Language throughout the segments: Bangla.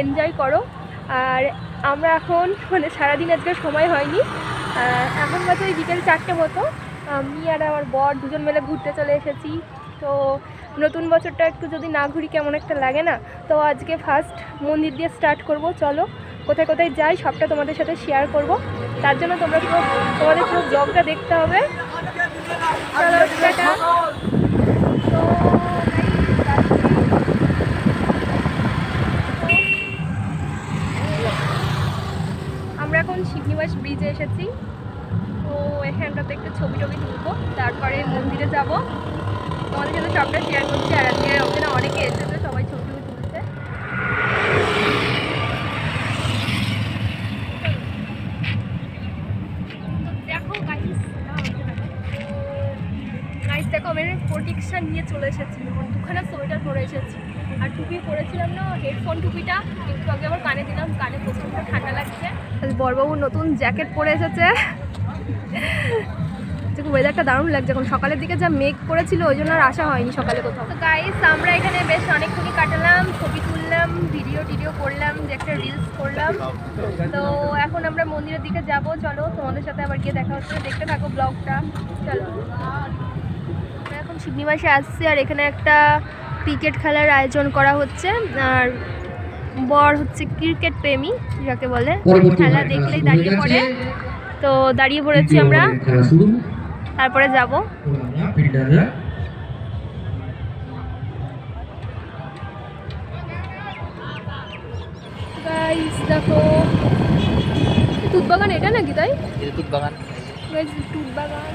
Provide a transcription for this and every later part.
এনজয় করো। আর আমরা এখন মানে সারাদিন আজকে সময় হয়নি। এখন বাজে ওই বিকেল চারটে মতো। আমি আর আমার বর দুজন মিলে ঘুরতে চলে এসেছি। তো নতুন বছরটা একটু যদি না ঘুরি কেমন একটা লাগে না? তো আজকে ফার্স্ট মন্দির দিয়ে স্টার্ট করব। চলো, কোথায় কোথায় যাই সবটা তোমাদের সাথে শেয়ার করব। তার জন্য তোমরা পুরো, তোমাদের পুরো ব্লগটা দেখতে হবে। চলো তো আমরা এখন শিবনিবাস ব্রিজে এসেছি। তো এখানটাতে একটু ছবি টবি তুলবো, তারপরে মন্দিরে যাব। তোমাদের সাথে সবটা শেয়ার করছি, আর আজকে ওখানে অনেকে এসেছে, সবাই ছবি টবি তুলছে। দেখো গাইস দেখো, আমি প্রোটেকশন নিয়ে চলে এসেছি, দুখানা সোয়েটার পরে এসেছি। আর টুপি পরেছিলাম না হেডফোন টুপিটা একটু আগে আবার কানে দিলাম কানে প্রচণ্ড ঠান্ডা লাগছে। বরবাবু নতুন জ্যাকেট পরে এসেছে। ওয়েদারটা দারুণ লাগছে। এখন সকালের দিকে যা মেঘ করেছিল ওই জন্য আর আসা হয়নি সকালে কোথাও। তো গাইস আমরা এখানে বেশ অনেকক্ষণই কাটালাম ছবি তুললাম ভিডিও টিডিও করলাম যে একটা রিলস করলাম। তো এখন আমরা মন্দিরের দিকে যাব। চলো তোমাদের সাথে আবার গিয়ে দেখা হচ্ছে। দেখতে থাকো ব্লগটা চলো। আমরা এখন শিবনিবাসে আসছি আর এখানে একটা ক্রিকেট খেলার আয়োজন করা হচ্ছে আর বর হচ্ছে ক্রিকেট প্রেমী যাকে বলে। খেলা দেখলেই দাঁড়িয়ে পড়ে। তো দাঁড়িয়ে পড়েছি আমরা। তারপরে যাব। দেখো তুত বাগান এটা নাকি তাই? দুধ বাগান তুত বাগান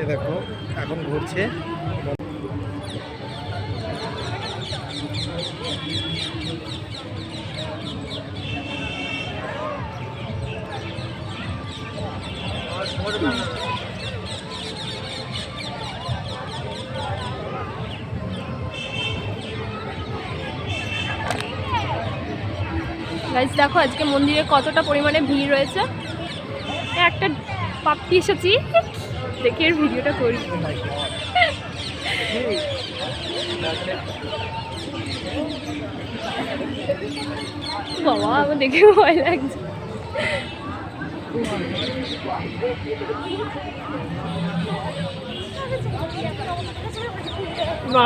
এ দেখো এখন ঘুরছে। গাইস দেখো আজকে মন্দিরে কতটা পরিমাণে ভিড় রয়েছে। একটা পাপ্পি এসেছি। দেখি এর ভিডিওটা করি। বাবা আমার দেখে ভয় লাগছে।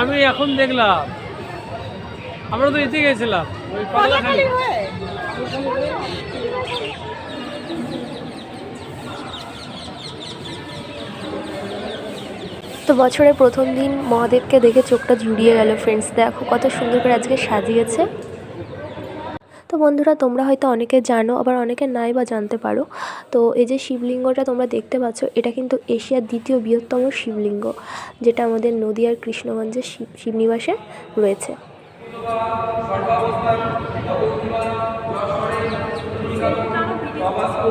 আমি এখন দেখলাম। আমরা তো এতে গেছিলাম। ওই তো বছরের প্রথম দিন মহাদেবকে দেখে চোখটা জুড়িয়ে গেল ফ্রেন্ডস দেখো কত সুন্দর করে আজকে সাজিয়েছে। তো বন্ধুরা, তোমরা হয়তো অনেকে জানো, আবার অনেকে নাই বা জানতে পারো। তো এই যে শিবলিঙ্গটা তোমরা দেখতে পাচ্ছ, এটা কিন্তু এশিয়ার দ্বিতীয় বৃহত্তম শিবলিঙ্গ, যেটা আমাদের নদীয়ার কৃষ্ণগঞ্জের শিব শিবনিবাসে রয়েছে। সর্বাবস্থান অবস্থা যশোরে অবাস্তব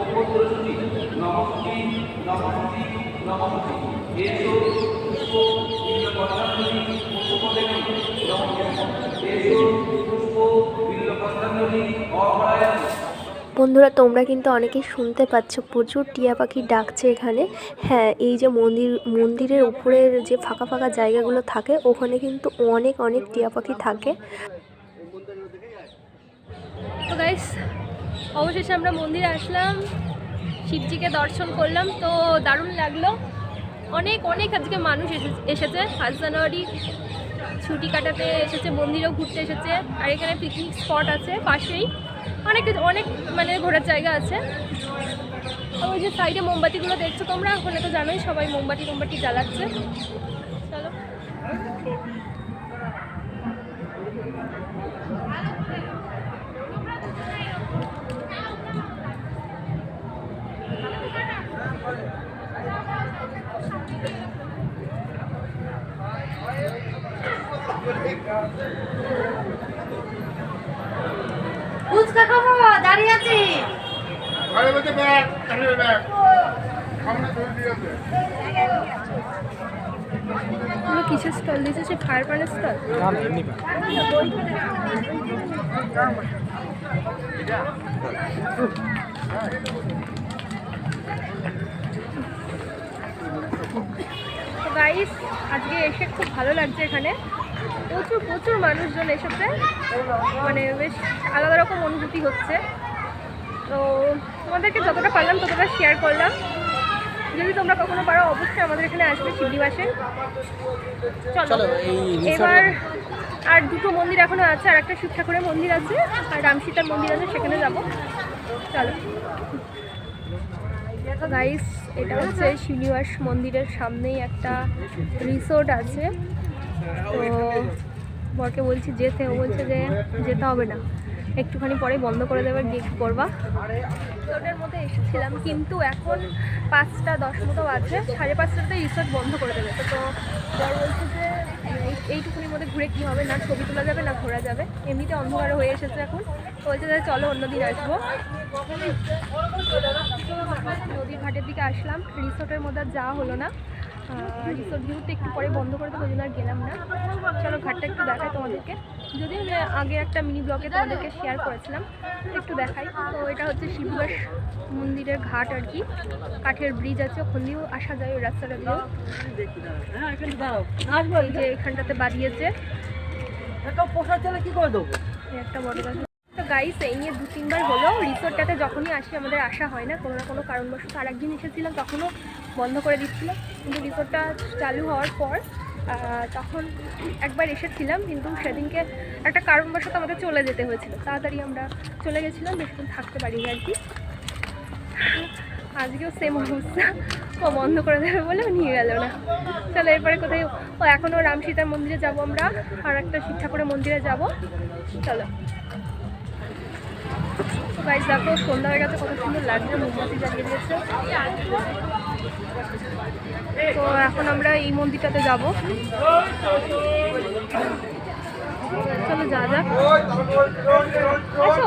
অভ্যন্তরসূচি নমসূচি নমসূচি নমসূচি এস, পুষ্প বিভিন্ন পদাঞ্জলি পুষ্পদেবী পুষ্প বিভিন্ন পদাঞ্জলি বন্ধুরা, তোমরা কিন্তু অনেকেই শুনতে পাচ্ছ, প্রচুর টিয়া পাখি ডাকছে এখানে। হ্যাঁ এই যে মন্দির, মন্দিরের উপরের যে ফাঁকা ফাঁকা জায়গাগুলো থাকে, ওখানে কিন্তু অনেক অনেক টিয়া পাখি থাকে। তো গাইস অবশেষে আমরা মন্দিরে আসলাম, শিবজিকে দর্শন করলাম। তো দারুণ লাগল। অনেক অনেক আজকে মানুষ এসে- এসেছে। ফার্স্ট জানুয়ারি ছুটি কাটাতে এসেছে, মন্দিরেও ঘুরতে এসেছে। আর এখানে পিকনিক স্পট আছে পাশেই। অনেক অনেক মানে ঘোরার জায়গা আছে। ওই যে সাইডে মোমবাতিগুলো দেখছ তোমরা? ওখানে তো জানোই সবাই মোমবাতি মোমবাতি জ্বালাচ্ছে চলো ফুচকা খাব দাঁড়িয়ে আছি এগুলো কিসের স্টল দিয়েছে? সে ফায়ার পানের স্টল তো গাইস আজকে এসে খুব ভালো লাগছে এখানে। প্রচুর প্রচুর মানুষজন এসেছে। মানে বেশ আলাদা রকম অনুভূতি হচ্ছে। তো তোমাদেরকে যতটা পারলাম ততটা শেয়ার করলাম। যদি তোমরা কখনো পারো অবশ্যই আমাদের এখানে আসবে শিবনিবাসে চলো এবার আর দুটো মন্দির এখনও আছে আর একটা শিব ঠাকুরের মন্দির আছে আর রামসীতার মন্দির আছে সেখানে যাব। চলো। গাইস এটা হচ্ছে শ্রীনিবাস মন্দিরের সামনেই একটা রিসোর্ট আছে। তো বরকে বলছি যেতে ও বলছে যে যেতে হবে না। একটুখানি পরে বন্ধ করে দেবে গিয়ে কী করবা রিসোর্টের মধ্যে এসেছিলাম, কিন্তু এখন পাঁচটা দশ মতো আছে সাড়ে পাঁচটাতে রিসোর্ট বন্ধ করে দেবে। তো বর বলছে যে, এই- এইটুকুনির মধ্যে ঘুরে কী হবে? না ছবি তোলা যাবে, না ঘোরা যাবে। এমনিতে অন্ধকার হয়ে এসেছে এখন। বলছে যে, চলো অন্যদিন আসব। নদীর ঘাটের দিকে আসলাম। রিসোর্টের মধ্যে যাওয়া হলো না। রিসোর্ট যেহেতু একটু পরে বন্ধ করে দেবো ওই জন্য আর গেলাম না। চলো ঘাটটা একটু দেখাই তোমাদেরকে। যদিও আমি আগে একটা মিনি ব্লগে তোমাদেরকে শেয়ার করেছিলাম একটু দেখাই। তো এটা হচ্ছে শিববাস মন্দিরের ঘাট আর কি। কাঠের ব্রিজ আছে ওখান দিয়েও আসা যায় ওই রাস্তাটা দিয়েও। যে এখানটাতে বাড়িয়েছে একটা বড় গাছ তো গাইস এই নিয়ে দু তিনবার হলো রিসোর্টটাতে যখনই আসি, আমাদের আসা হয় না, কোনো না কোনো কারণবশত আর একদিন এসেছিলাম, তখনও বন্ধ করে দিচ্ছিল কিন্তু রিসোর্টটা চালু হওয়ার পর তখন একবার এসেছিলাম, কিন্তু সেদিনকে একটা কারণবশত আমাদের চলে যেতে হয়েছিল। তাড়াতাড়ি আমরা চলে গেছিলাম বেশিক্ষণ থাকতে পারিনি আর কি। আজকেও সেম অবস্থা। ও বন্ধ করে দেবে বলে নিয়ে গেল না। চলো, এরপরে কোথায়? ও, এখনও রাম সীতার মন্দিরে যাব আমরা। আর একটা শিব ঠাকুরের মন্দিরে যাব। চলো। তো গাইজ দেখো সন্ধ্যা হয়ে গেছে কত সুন্দর লাগছে, মোমবাতি জ্বালিয়ে দিয়েছে। তো এখন আমরা এই মন্দিরটাতে যাব। চলো যা যাক। আছো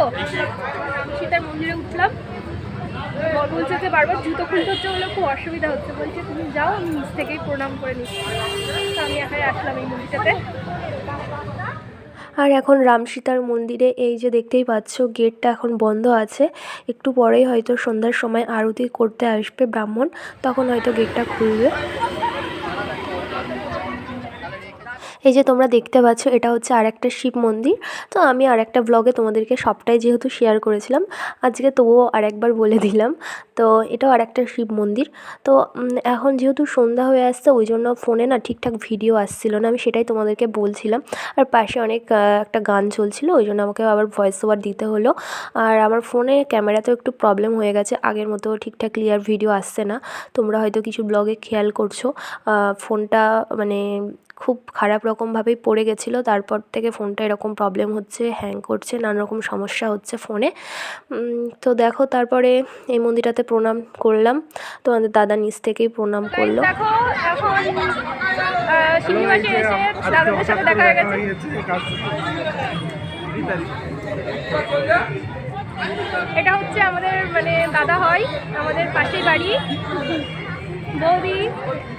সীতার মন্দিরে উঠলাম। বলছে যে বারবার জুতো খুলতে হচ্ছে বলে খুব অসুবিধা হচ্ছে। বলছে, তুমি যাও, আমি নিচ থেকেই প্রণাম করে নিচ্ছি। তো আমি একাই আসলাম এই মন্দিরটাতে। আর এখন রাম সীতার মন্দিরে এই যে দেখতেই পাচ্ছ, গেটটা এখন বন্ধ আছে। একটু পরেই হয়তো সন্ধ্যার সময় আরতি করতে আসবে ব্রাহ্মণ, তখন হয়তো গেটটা খুলবে। এই যে তোমরা দেখতে পাচ্ছ, এটা হচ্ছে আর একটা শিব মন্দির। তো আমি আর একটা ব্লগে তোমাদেরকে সবটাই যেহেতু শেয়ার করেছিলাম, আজকে তবুও আর একবার বলে দিলাম। তো এটাও আর একটা শিব মন্দির। তো এখন যেহেতু সন্ধ্যা হয়ে আসছে, ওই জন্য ফোনে না ঠিকঠাক ভিডিও আসছিল না, আমি সেটাই তোমাদেরকে বলছিলাম। আর পাশে অনেক একটা গান চলছিল, ওই জন্য আমাকে আবার ভয়েস ওভার দিতে হলো। আর আমার ফোনে ক্যামেরাতেও একটু প্রবলেম হয়ে গেছে, আগের মতো ঠিকঠাক ক্লিয়ার ভিডিও আসছে না। তোমরা হয়তো কিছু ব্লগে খেয়াল করছ ফোনটা মানে খুব খারাপ রকমভাবেই পড়ে গেছিল। তারপর থেকে ফোনটা এরকম প্রবলেম হচ্ছে হ্যাং করছে নানা রকম সমস্যা হচ্ছে ফোনে। তো দেখো তারপরে এই মন্দিরটাতে প্রণাম করলাম। তোমাদের দাদা নিচ থেকেই প্রণাম করল। দেখো এখন আহ, শিবনিবাসে এসে দাদাদের সাথে দেখা হয়ে গেছে। এটা হচ্ছে আমাদের মানে দাদা হয় আমাদের পাশেই বাড়ি। বৌদি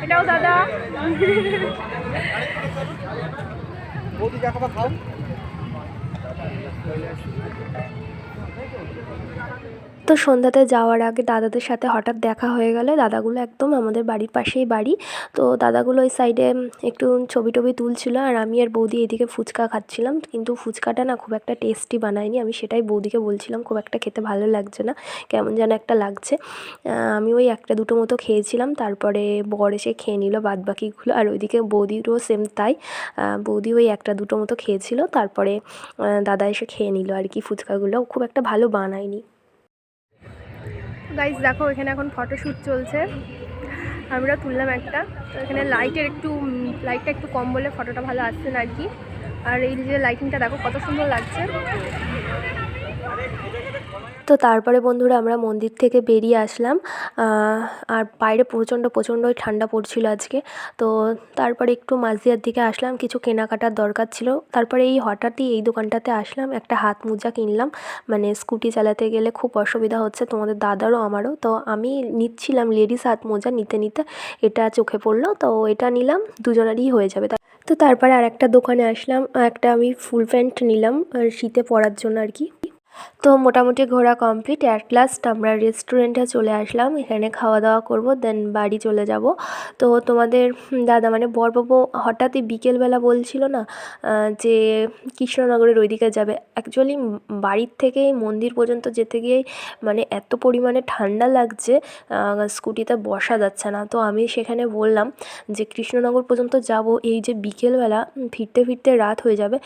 এটাও দাদা। তো সন্ধ্যাতে যাওয়ার আগে দাদাদের সাথে হঠাৎ দেখা হয়ে গেলে দাদাগুলো একদম আমাদের বাড়ির পাশেই বাড়ি। তো দাদাগুলো ওই সাইডে একটু ছবি টবি তুলছিল আর আমি আর বৌদি এদিকে ফুচকা খাচ্ছিলাম। কিন্তু ফুচকাটা না খুব একটা টেস্টি বানায়নি। আমি সেটাই বৌদিকে বলছিলাম, খুব একটা খেতে ভালো লাগছে না। কেমন যেন একটা লাগছে। আমি ওই একটা দুটো মতো খেয়েছিলাম। তারপরে বর এসে খেয়ে নিল বাদ বাকিগুলো আর ওইদিকে বৌদিরও সেম তাই। বৌদি ওই একটা দুটো মতো খেয়েছিল। তারপরে দাদা এসে খেয়ে নিল আর কি ফুচকাগুলো। খুব একটা ভালো বানায়নি। গাইজ দেখো, এখানে এখন ফটোশ্যুট চলছে। আমরা তুললাম একটা। তো এখানে লাইটের একটু লাইটটা একটু কম বলে ফটোটা ভালো আসছে না আর কি। আর এই যে লাইটিংটা দেখো, কত সুন্দর লাগছে। তো তারপরে বন্ধুরা আমরা মন্দির থেকে বেরিয়ে আসলাম। আর বাইরে প্রচণ্ড, প্রচণ্ডই ঠান্ডা পড়ছিল আজকে। তো তারপরে একটু মাঝদিয়ার দিকে আসলাম, কিছু কেনাকাটার দরকার ছিল। তারপরে এই হঠাৎই এই দোকানটাতে আসলাম, একটা হাত মোজা কিনলাম। মানে স্কুটি চালাতে গেলে খুব অসুবিধা হচ্ছে, তোমাদের দাদারও, আমারও। তো আমি নিচ্ছিলাম লেডিস হাত মোজা নিতে নিতে। এটা চোখে পড়ল, তো এটা নিলাম, দুজনেরই হয়ে যাবে। তা- তারপরে আর একটা দোকানে আসলাম, একটা আমি ফুল প্যান্ট নিলাম শীতে পরার জন্য আর কি। তো মোটামুটি ঘোরা কমপ্লিট। অ্যাট লাস্ট আমরা রেস্টুরেন্টে চলে আসলাম। এখানে খাওয়া দাওয়া করব দেন বাড়ি চলে যাব। তো তোমাদের দাদা মানে বরবাবু হঠাৎই বিকেলবেলা বলছিল না যে কৃষ্ণনগরের ওইদিকে যাবে। অ্যাকচুয়ালি বাড়ির থেকে মন্দির পর্যন্ত যেতে গিয়েই মানে এত পরিমাণে ঠান্ডা লাগছে স্কুটিতে বসা যাচ্ছে না। তো আমি সেখানে বললাম যে কৃষ্ণনগর পর্যন্ত যাব। এই যে বিকেলবেলা ফিরতে ফিরতে রাত হয়ে যাবে।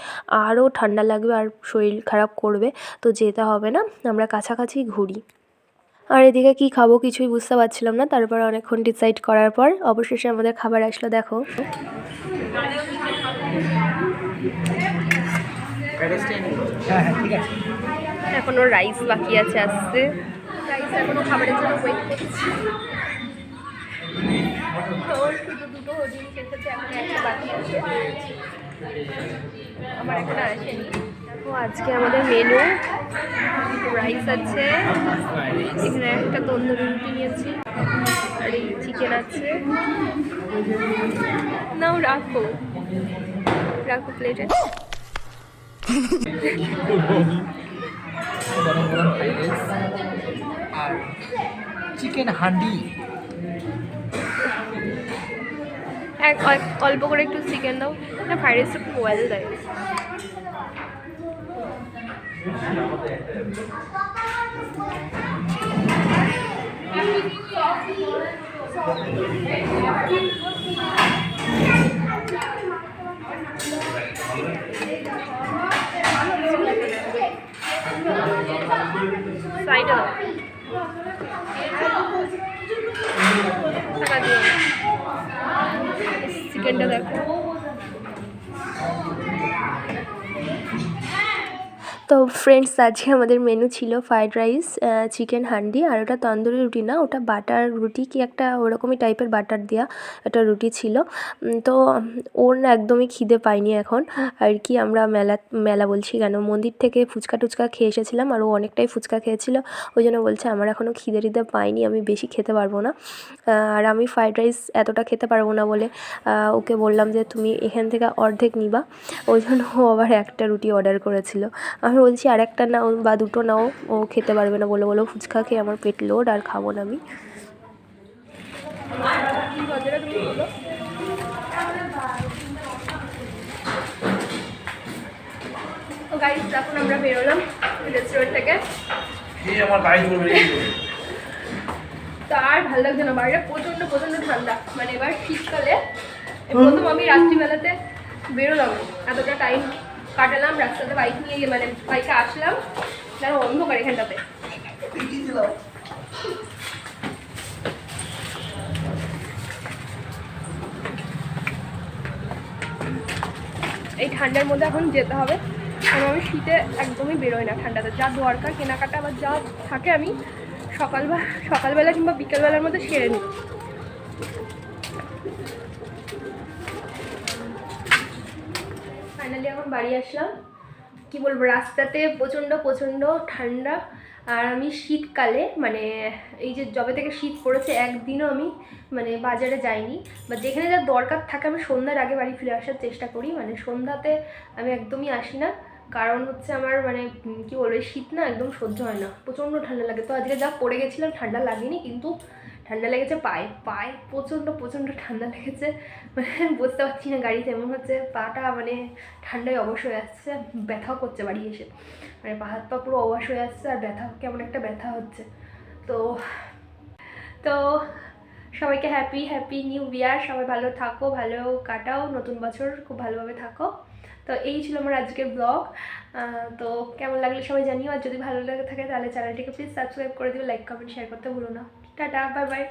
আরও ঠান্ডা লাগবে, আর শরীর খারাপ করবে। তো যেতে হবে না, আমরা কাছাকাছি ঘুরি। আর এদিকে কি খাব কিছুই বুঝতে পারছিলাম না, তারপর অনেকক্ষণ ডিসাইড করার পর অবশেষে আমাদের খাবার আসলো, দেখো। এখনও রাইস বাকি আছে আসতে আমার এখনও আসেনি। দেখো আজকে আমাদের মেনু রাইস আছে এখানে একটা তন্দুরি রুটি নিয়েছি আর এই চিকেন আছে। নাও রাখো রাখো প্লেটে গরম গরম ফ্রাইড রাইস আর চিকেন হান্ডি। এক অল্প করে একটু চিকেন দাও না ফ্রাইড রাইসটা খুব ওয়েল দেয়। সাইডে দাও টাকা দিও চিকেনটা দেখো তো ফ্রেন্ডস আজকে আমাদের মেনু ছিল ফ্রায়েড রাইস চিকেন হান্ডি, আর ওটা তন্দুরি রুটি না, ওটা বাটার রুটি কি একটা ওরকমই টাইপের বাটার দেওয়া একটা রুটি ছিল। তো ওর না একদমই খিদে পাইনি এখন। আর কি আমরা মেলা মেলা বলছি কেন, মন্দির থেকে ফুচকা টুচকা খেয়ে এসেছিলাম, আর ও অনেকটাই ফুচকা খেয়েছিল। ওই জন্য বলছে আমার এখনও খিদে টিদে পাইনি, আমি বেশি খেতে পারব না। আর আমি ফ্রায়েড রাইস এতটা খেতে পারব না বলে ওকে বললাম যে তুমি এখান থেকে অর্ধেক নিবা। ওই জন্য ও আবার একটা রুটি অর্ডার করেছিল। আমি বলছি আর একটা নাও বা দুটো নাও ও খেতে পারবে না বলে বলো ফুচকা খেয়ে আমার পেট লোড আর খাব না আমি। কি গজরা তুমি বলো তো গাইস এখন আমরা বেরোলাম রেস্টুরেন্ট থেকে। আমার আর ভালো লাগছে না বাইরে প্রচণ্ড প্রচণ্ড ঠান্ডা। মানে এবার শীতকালে প্রথম আমি রাত্রিবেলাতে বেরোলাম এতটা টাইম কাটালাম, রাস্তাতে বাইক নিয়ে মানে বাইকে আসলাম। যেন অন্ধকার এখানটাতে। এই ঠান্ডার মধ্যে এখন যেতে হবে। কারণ আমি শীতে একদমই বেরোই না ঠান্ডাতে। যা দরকার, কেনাকাটা বা যা থাকে আমি সকালবেলা সকালবেলা কিংবা বিকেলবেলার মধ্যে সেরে নিই। ফাইনালি এখন বাড়ি আসলাম। কি বলব, রাস্তাতে প্রচণ্ড প্রচণ্ড ঠান্ডা। আর আমি শীতকালে মানে এই যে যবে থেকে শীত পড়েছে, একদিনও আমি মানে বাজারে যাইনি। বা যেখানে যা দরকার থাকে, আমি সন্ধ্যার আগে বাড়ি ফিরে আসার চেষ্টা করি। মানে সন্ধ্যাতে আমি একদমই আসি না। কারণ হচ্ছে আমার মানে কি বলব শীত না একদম সহ্য হয় না। প্রচণ্ড ঠান্ডা লাগে। তো আজকে যা পড়ে গেছিলাম, ঠান্ডা লাগেনি। কিন্তু ঠান্ডা লেগেছে, পায়ে পায়ে প্রচণ্ড প্রচণ্ড ঠান্ডা লেগেছে। মানে বুঝতে পারছি না গাড়িতে, এমন হচ্ছে পাটা মানে ঠান্ডায় অবশ হয়ে আসছে, ব্যথাও করছে বাড়ি এসে। মানে পা হাত পা পুরো অবশ হয়ে আসছে আর ব্যথা, কেমন একটা ব্যথা হচ্ছে। তো তো সবাইকে হ্যাপি হ্যাপি নিউ ইয়ার সবাই ভালো থাকো, ভালো কাটাও, নতুন বছর খুব ভালোভাবে থাকো। তো এই ছিল আমার আজকের ব্লগ তো কেমন লাগল সবাই জানিও, আর যদি ভালো লাগে থাকে তাহলে চ্যানেলটিকে প্লিজ সাবস্ক্রাইব করে দিও লাইক কমেন্ট শেয়ার করতে ভুলো না। Tata bye bye